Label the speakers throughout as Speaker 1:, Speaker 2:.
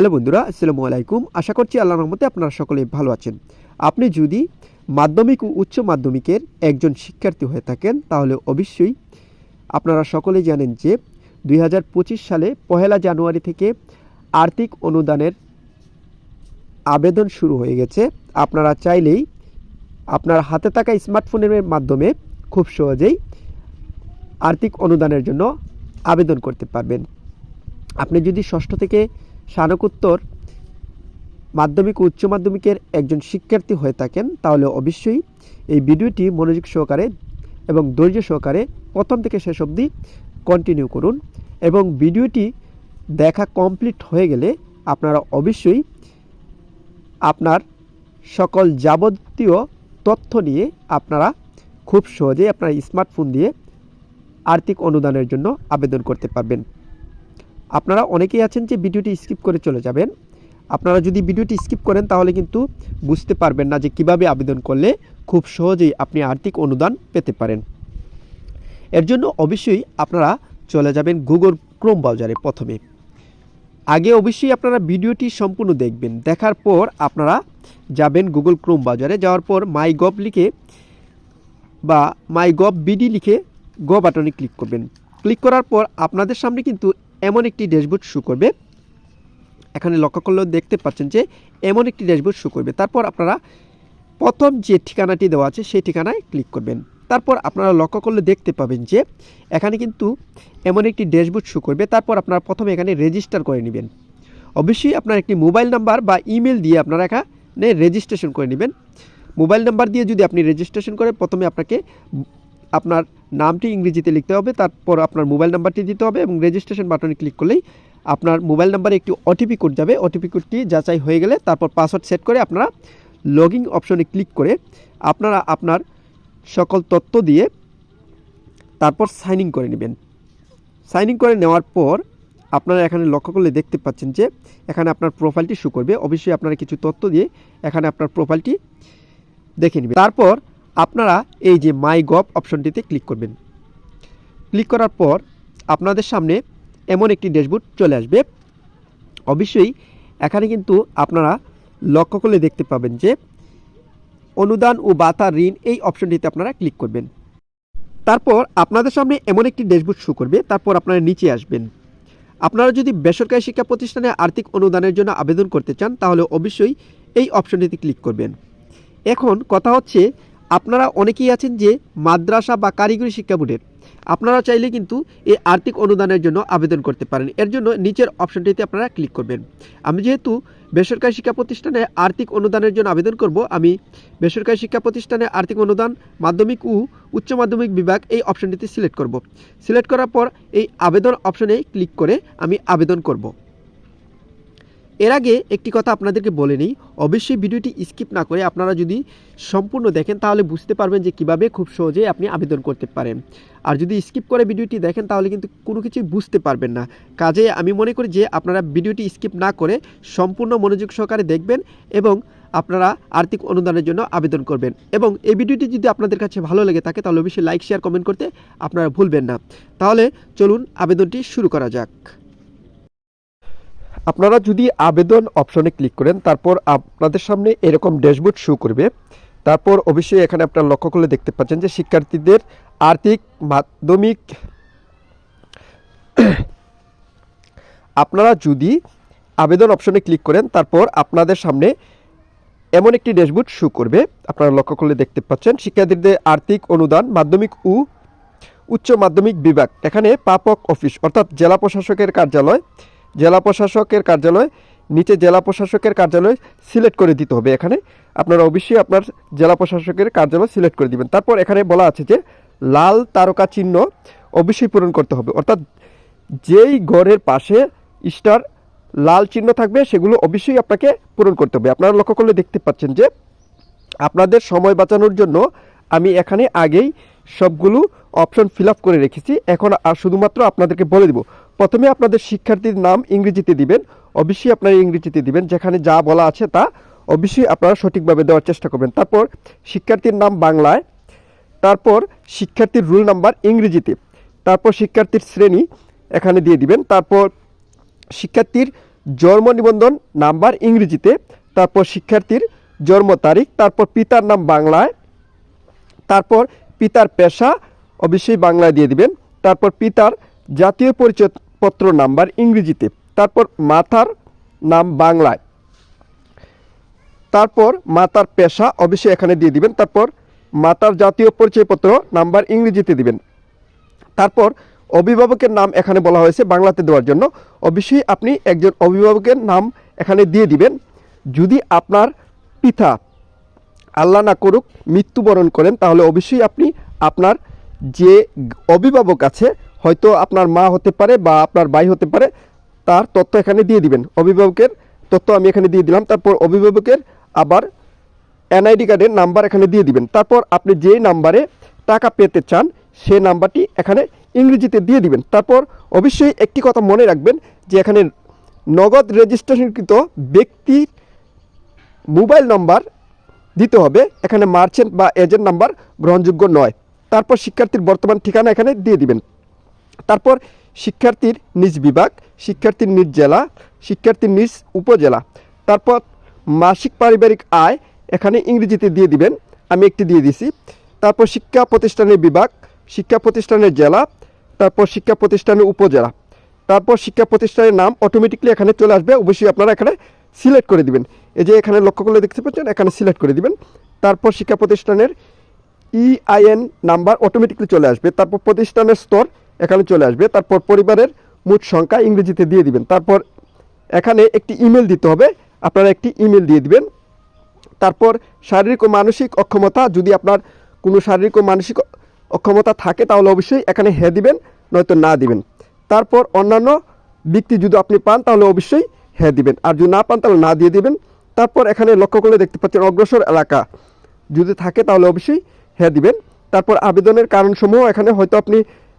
Speaker 1: Hello বন্ধুরা, আসসালামু আলাইকুম। আশা করছি আল্লাহ রহমতে আপনারা সকলে ভালো আছেন। আপনি যদি মাধ্যমিক ও উচ্চ মাধ্যমিকের একজন শিক্ষার্থী হয়ে থাকেন, তাহলে অবশ্যই আপনারা সকলেই জানেন যে দুই হাজার পঁচিশ সালে পহেলা জানুয়ারি থেকে আর্থিক অনুদানের আবেদন শুরু হয়ে গেছে। আপনারা চাইলেই আপনার হাতে থাকা স্মার্টফোনের মাধ্যমে খুব সহজেই আর্থিক অনুদানের জন্য আবেদন করতে পারবেন। আপনি যদি ষষ্ঠ থেকে স্নাতকোত্তর মাধ্যমিক ও উচ্চ মাধ্যমিকের একজন শিক্ষার্থী হয়ে থাকেন, তাহলে অবশ্যই এই ভিডিওটি মনোযোগ সহকারে এবং ধৈর্য সহকারে প্রথম থেকে শেষ অবধি কন্টিনিউ করুন এবং ভিডিওটি দেখা কমপ্লিট হয়ে গেলে আপনারা অবশ্যই আপনার সকল যাবতীয় তথ্য নিয়ে আপনারা খুব সহজেই আপনার স্মার্টফোন দিয়ে আর্থিক অনুদানের জন্য আবেদন করতে পারবেন। আপনারা অনেকেই আছেন যে ভিডিওটি স্কিপ করে চলে যাবেন। আপনারা যদি ভিডিওটি স্কিপ করেন, তাহলে কিন্তু বুঝতে পারবেন না যে কীভাবে আবেদন করলে খুব সহজেই আপনি আর্থিক অনুদান পেতে পারেন। এর জন্য অবশ্যই আপনারা চলে যাবেন গুগল ক্রোম ব্রাউজারে প্রথমে। আগে অবশ্যই আপনারা ভিডিওটি সম্পূর্ণ দেখবেন। দেখার পর আপনারা যাবেন গুগল ক্রোম ব্রাউজারে। যাওয়ার পর মাই গভ লিখে বা মাই গভ বিডি লিখে গ বাটনে ক্লিক করবেন। ক্লিক করার পর আপনাদের সামনে কিন্তু এমন একটি ড্যাশবোর্ড শু করবে। এখানে লক্ষ্য করলেও দেখতে পাচ্ছেন যে এমন একটি ড্যাশবোর্ড শু করবে। তারপর আপনারা প্রথম যে ঠিকানাটি দেওয়া আছে সেই ঠিকানায় ক্লিক করবেন। তারপর আপনারা লক্ষ্য করলে দেখতে পাবেন যে এখানে কিন্তু এমন একটি ড্যাশবোর্ড শো করবে। তারপর আপনারা প্রথমে এখানে রেজিস্টার করে নেবেন। অবশ্যই আপনার একটি মোবাইল নাম্বার বা ইমেল দিয়ে আপনারা এখানে রেজিস্ট্রেশন করে নেবেন। মোবাইল নাম্বার দিয়ে যদি আপনি রেজিস্ট্রেশন করে প্রথমে আপনাকে আপনার নামটি ইংরেজিতে লিখতে হবে, তারপর আপনার মোবাইল নাম্বারটি দিতে হবে এবং রেজিস্ট্রেশন বাটনে ক্লিক করলেই আপনার মোবাইল নাম্বারে একটি ওটিপি কোড যাবে। ওটিপি কোডটি যাচাই হয়ে গেলে তারপর পাসওয়ার্ড সেট করে আপনারা লগিং অপশনে ক্লিক করে আপনারা আপনার সকল তথ্য দিয়ে তারপর সাইন ইন করে নেবেন। সাইন ইন করে নেওয়ার পর আপনারা এখানে লক্ষ্য করলে দেখতে পাচ্ছেন যে এখানে আপনার প্রোফাইলটি শো করবে। অবশ্যই আপনারা কিছু তথ্য দিয়ে এখানে আপনার প্রোফাইলটি দেখে নেবেন। তারপর আপনারা এই যে মাই গভ অপশনটিতে ক্লিক করবেন। ক্লিক করার পর আপনাদের সামনে এমন একটি ড্যাশবোর্ড চলে আসবে। অবশ্যই এখানে কিন্তু আপনারা লক্ষ্য করলে দেখতে পাবেন যে অনুদান ও বাতা ঋণ এই অপশনটিতে আপনারা ক্লিক করবেন। তারপর আপনাদের সামনে এমন একটি ড্যাশবোর্ড শো করবে, তারপর আপনারা নিচে আসবেন। আপনারা যদি বেসরকারি শিক্ষা প্রতিষ্ঠানে আর্থিক অনুদানের জন্য আবেদন করতে চান, তাহলে অবশ্যই এই অপশনটিতে ক্লিক করবেন। এখন কথা হচ্ছে আপনারা অনেকেই আছেন যে মাদ্রাসা বা কারিগরি শিক্ষা বোর্ডের। আপনারা চাইলে কিন্তু এই আর্থিক অনুদানের জন্য আবেদন করতে পারেন। এর জন্য নিচের অপশনটিতে আপনারা ক্লিক করবেন। আমি যেহেতু বেসরকারি শিক্ষা প্রতিষ্ঠানে আর্থিক অনুদানের জন্য আবেদন করব, আমি বেসরকারি শিক্ষা প্রতিষ্ঠানে আর্থিক অনুদান, মাধ্যমিক ও উচ্চ মাধ্যমিক বিভাগ এই অপশনটিতে সিলেক্ট করব। সিলেক্ট করার পর এই আবেদন অপশনে ক্লিক করে আমি আবেদন করব। এর আগে একটি কথা আপনাদেরকে বলে নিই। অবশ্যই ভিডিওটি স্কিপ না করে আপনারা যদি সম্পূর্ণ দেখেন, তাহলে বুঝতে পারবেন যে কীভাবে খুব সহজেই আপনি আবেদন করতে পারেন। আর যদি স্কিপ করে ভিডিওটি দেখেন, তাহলে কিন্তু কোনো কিছুই বুঝতে পারবেন না। কাজে আমি মনে করি যে আপনারা ভিডিওটি স্কিপ না করে সম্পূর্ণ মনোযোগ সহকারে দেখবেন এবং আপনারা আর্থিক অনুদানের জন্য আবেদন করবেন। এবং এই ভিডিওটি যদি আপনাদের কাছে ভালো লেগে থাকে, তাহলে অবশ্যই লাইক, শেয়ার, কমেন্ট করতে আপনারা ভুলবেন না। তাহলে চলুন আবেদনটি শুরু করা যাক। আপনারা যদি আবেদন অপশনে ক্লিক করেন, তারপর আপনাদের সামনে এরকম ড্যাশবোর্ড শো করবে। তারপর অবশ্যই এখানে আপনারা লক্ষ্য করলে দেখতে পাচ্ছেন যে শিক্ষার্থীদের আর্থিক, মাধ্যমিক আপনারা যদি আবেদন অপশনে ক্লিক করেন, তারপর আপনাদের সামনে এমন একটি ড্যাশবোর্ড শো করবে। আপনারা লক্ষ্য করলে দেখতে পাচ্ছেন শিক্ষার্থীদের আর্থিক অনুদান, মাধ্যমিক ও উচ্চ মাধ্যমিক বিভাগ। এখানে পাপক অফিস, অর্থাৎ জেলা প্রশাসকের কার্যালয়। জেলা প্রশাসকের কার্যালয়, নিচে জেলা প্রশাসকের কার্যালয় সিলেক্ট করে দিতে হবে। এখানে আপনারা অবশ্যই আপনার জেলা প্রশাসকের কার্যালয় সিলেক্ট করে দিবেন। তারপর এখানে বলা আছে যে, লাল তারকা চিহ্ন অবশ্যই পূরণ করতে হবে। অর্থাৎ যেই ঘরের পাশে স্টার লাল চিহ্ন থাকবে, সেগুলো অবশ্যই আপনাকে পূরণ করতে হবে। আপনারা লক্ষ্য করলে দেখতে পাচ্ছেন যে, আপনাদের সময় বাঁচানোর জন্য আমি এখানে আগেই সবগুলো অপশন ফিল করে রেখেছি। এখন আর শুধুমাত্র আপনাদেরকে বলে দেব প্রথমে আপনাদের শিক্ষার্থীর নাম ইংরেজিতে দিবেন। অবশ্যই আপনারা ইংরেজিতে দিবেন। যেখানে যা বলা আছে তা অবশ্যই আপনারা সঠিকভাবে দেওয়ার চেষ্টা করবেন। তারপর শিক্ষার্থীর নাম বাংলায়। তারপর শিক্ষার্থীর রুল নাম্বার ইংরেজিতে। তারপর শিক্ষার্থীর শ্রেণি এখানে দিয়ে দিবেন। তারপর শিক্ষার্থীর জন্ম নিবন্ধন নাম্বার ইংরেজিতে। তারপর শিক্ষার্থীর জন্ম তারিখ। তারপর পিতার নাম বাংলায়। তারপর পিতার পেশা অবশ্যই বাংলায় দিয়ে দিবেন। তারপর পিতার জাতীয় পরিচয়পত্র নাম্বার ইংরেজিতে। তারপর মাতার নাম বাংলায়। তারপর মাতার পেশা অবশ্যই এখানে দিয়ে দিবেন। তারপর মাতার জাতীয় পরিচয়পত্র নাম্বার ইংরেজিতে দিবেন। তারপর অভিভাবকের নাম এখানে বলা হয়েছে বাংলাতে দেওয়ার জন্য। অবশ্যই আপনি একজন অভিভাবকের নাম এখানে দিয়ে দিবেন। যদি আপনার পিতা আল্লাহ না করুক, মৃত্যুবরণ করেন, তাহলে অবশ্যই আপনি আপনার যে অভিভাবক আছে হয়তো আপনার মা হতে পারে বা আপনার ভাই হতে পারে, তার তথ্য এখানে দিয়ে দিবেন। অভিভাবকের তথ্য আমি এখানে দিয়ে দিলাম, তারপর অভিভাবকের আবার এনআইডি কার্ডের নাম্বার এখানে দিয়ে দিবেন। তারপর আপনি যে নাম্বারে টাকা পেতে চান, সে নাম্বারটি এখানে ইংরেজিতে দিয়ে দিবেন। তারপর অবশ্যই একটি কথা মনে রাখবেন যে এখানে নগদ রেজিস্ট্রেশনকৃত ব্যক্তির মোবাইল নাম্বার দিতে হবে। এখানে মার্চেন্ট বা এজেন্ট নাম্বার গ্রহণযোগ্য নয়। তারপর শিক্ষার্থীর বর্তমান ঠিকানা এখানে দিয়ে দিবেন। তারপর শিক্ষার্থীর নিজ বিভাগ, শিক্ষার্থীর নিজ জেলা, শিক্ষার্থীর নিজ উপজেলা। তারপর মাসিক পারিবারিক আয়, এখানে ইংরেজিতে দিয়ে দিবেন, আমি একটি দিয়ে দিছি। তারপর শিক্ষা প্রতিষ্ঠানের বিভাগ, শিক্ষা প্রতিষ্ঠানের জেলা, তারপর শিক্ষা প্রতিষ্ঠানের উপজেলা। তারপর শিক্ষা প্রতিষ্ঠানের নাম অটোমেটিকলি এখানে চলে আসবে, অবশ্যই আপনারা এখানে সিলেক্ট করে দিবেন। এই যে এখানে লক্ষ্য করলে দেখতে পাচ্ছেন, এখানে সিলেক্ট করে দিবেন। তারপর শিক্ষা প্রতিষ্ঠানের ইআইএন নাম্বার অটোমেটিকলি চলে আসবে। তারপর প্রতিষ্ঠানের স্তর এখানে চলে আসবে। তারপর পরিবারের মোট সংখ্যা ইংরেজিতে দিয়ে দিবেন। তারপর এখানে একটি ইমেল দিতে হবে। আপনারা একটি ইমেল দিয়ে দিবেন। তারপর শারীরিক ও মানসিক অক্ষমতা, যদি আপনার কোনো শারীরিক ও মানসিক অক্ষমতা থাকে, তাহলে অবশ্যই এখানে হ্যাঁ দিবেন, নয়তো না দিবেন। তারপর অন্যান্য ব্যক্তি যদি আপনি পান, তাহলে অবশ্যই হ্যাঁ দিবেন। আর যদি না পান, তাহলে না দিয়ে দিবেন। তারপর এখানে লক্ষ্য করলে দেখতে পাচ্ছেন, অগ্রসর এলাকা যদি থাকে, তাহলে অবশ্যই হ্যাঁ দিবেন। তারপর আবেদনের কারণসমূহ এখানে হয়তো আপনি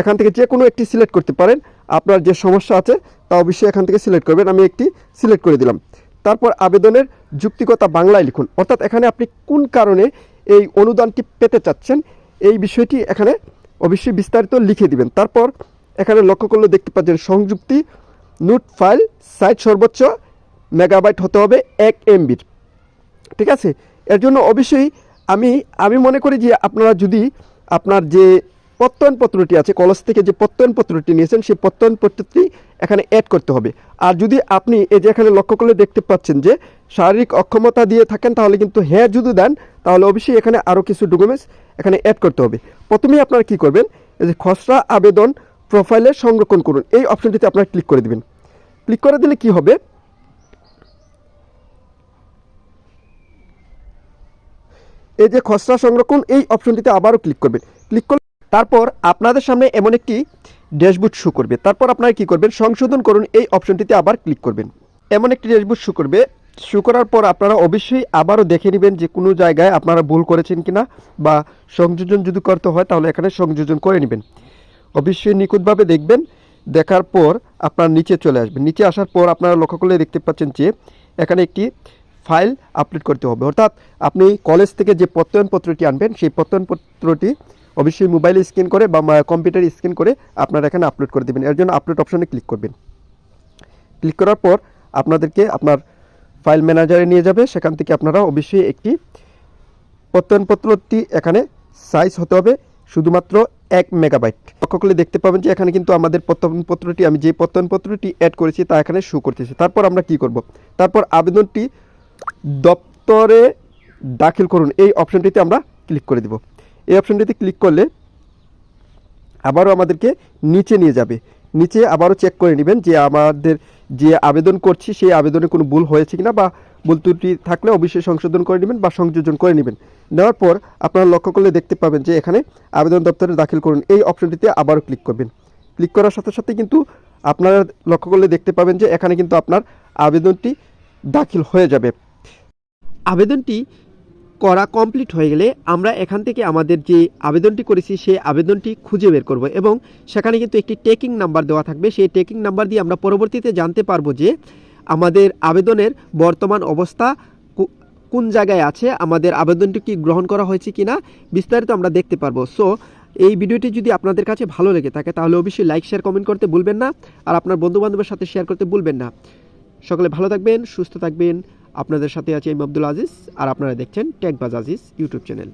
Speaker 1: এখান থেকে যে কোনো একটি সিলেক্ট করতে পারেন। আপনার যে সমস্যা আছে, তা অবশ্যই এখান থেকে সিলেক্ট করবেন। আমি একটি সিলেক্ট করে দিলাম। তারপর আবেদনের যুক্তিকতা বাংলায় লিখুন। অর্থাৎ এখানে আপনি কোন কারণে এই অনুদানটি পেতে চাচ্ছেন, এই বিষয়টি এখানে অবশ্যই বিস্তারিত লিখে দিবেন। তারপর এখানে লক্ষ্য করলে দেখতে পাচ্ছেন, সংযুক্তি নোট ফাইল সাইজ সর্বোচ্চ মেগাবাইট হতে হবে এক এমবির। ঠিক আছে? এর জন্য অবশ্যই আমি আমি মনে করি যে আপনারা যদি আপনার যে প্রত্যয়নপত্রটি আছে কলেজ থেকে যে প্রত্যয়নপত্রটি নিয়েছেন, সেই প্রত্যয়নপত্রটি এখানে অ্যাড করতে হবে। আর যদি আপনি এই যে এখানে লক্ষ্য করলে দেখতে পাচ্ছেন যে শারীরিক অক্ষমতা দিয়ে থাকেন, তাহলে কিন্তু হ্যাঁ যদি দেন, তাহলে অবশ্যই এখানে আরও কিছু ডকুমেন্টস এখানে অ্যাড করতে হবে। প্রথমেই আপনারা কি করবেন, এই যে খসড়া আবেদন প্রোফাইলে সংরক্ষণ করুন। এই অপশনটিতে আপনারা ক্লিক করে দিবেন। ক্লিক করে দিলে কি হবে? এই যে খসড়া সংরক্ষণ, এই অপশনটিতে আবারও ক্লিক করবেন। ক্লিক করলে তারপর আপনাদের সামনে এমন একটি ড্যাশবোর্ড শো করবে। তারপর আপনারা কি করবেন? সংশোধন করুন এই অপশনটিতে আবার ক্লিক করবেন। এমন একটি ড্যাশবোর্ড শো করবে। শু করার পর আপনারা অবশ্যই আবারও দেখে নেবেন যে কোনো জায়গায় আপনারা ভুল করেছেন কিনা বা সংযোজন যদি করতে হয় তাহলে এখানে সংযোজন করে নেবেন। অবশ্যই নিখুঁতভাবে দেখবেন। দেখার পর আপনার নিচে চলে আসবেন নিচে আসার পর আপনারা লক্ষ্য করলে দেখতে পাচ্ছেন যে এখানে একটি ফাইল আপলোড করতে হবে। অর্থাৎ আপনি কলেজ থেকে যে প্রত্যয়নপত্রটি আনবেন, সেই প্রত্যয়নপত্রটি অবশ্যই মোবাইলে স্ক্যান করে বা কম্পিউটারে স্ক্যান করে আপনারা এখানে আপলোড করে দেবেন। এর জন্য আপলোড অপশনে ক্লিক করবেন। ক্লিক করার পর আপনাদেরকে আপনার ফাইল ম্যানেজারে নিয়ে যাবে। সেখান থেকে আপনারা অবশ্যই একটি প্রত্যয়নপত্রটি এখানে সাইজ হতে হবে, শুধুমাত্র এক মেগাবাইট লক্ষ্য করলে দেখতে পাবেন যে এখানে কিন্তু আমাদের প্রত্যয়নপত্রটি, আমি যে প্রত্যয়নপত্রটি অ্যাড করেছি তা এখানে শো করতেছে। তারপর আমরা কি করব? তারপর আবেদনটি দপ্তরে দাখিল করুন। এই অপশনটিতে আমরা ক্লিক করে দেব। এই অপশনটিতে ক্লিক করলে আবারও আমাদেরকে নিচে নিয়ে যাবে। নিচে আবারও চেক করে নেবেন যে আমাদের যে আবেদন করছি, সেই আবেদনে কোনো ভুল হয়েছে কিনা বা ভুল ত্রুটি থাকলে অবশ্যই সংশোধন করে নেবেন বা সংযোজন করে নেবেন। নেওয়ার পর আপনারা লক্ষ্য করলে দেখতে পাবেন যে এখানে আবেদন দপ্তরে দাখিল করুন। এই অপশনটিতে আবারও ক্লিক করবেন। ক্লিক করার সাথে সাথে কিন্তু আপনারা লক্ষ্য করলে দেখতে পাবেন যে এখানে কিন্তু আপনার আবেদনটি দাখিল হয়ে যাবে। আবেদনটি করা কমপ্লিট হয়ে গেলে আমরা এখান থেকে আমাদের যে আবেদনটি করেছি, সেই আবেদনটি খুঁজে বের করব এবং সেখানে কিন্তু একটি টেকিং নাম্বার দেওয়া থাকবে। সেই টেকিং নাম্বার দিয়ে আমরা পরবর্তীতে জানতে পারব যে আমাদের আবেদনের বর্তমান অবস্থা কোন জায়গায় আছে, আমাদের আবেদনটি কি গ্রহণ করা হয়েছে কিনা বিস্তারিত আমরা দেখতে পারব। সো এই ভিডিওটি যদি আপনাদের কাছে ভালো লেগে থাকে, তাহলে অবশ্যই লাইক শেয়ার কমেন্ট করতে ভুলবেন না। আর আপনার বন্ধু বান্ধবের সাথে শেয়ার করতে ভুলবেন না। সকলে ভালো থাকবেন, সুস্থ থাকবেন। আপনাদের সাথে আছি আমি আব্দুল আজিজ আর আপনারা দেখছেন টেকবাজ আজিজ ইউটিউব চ্যানেল।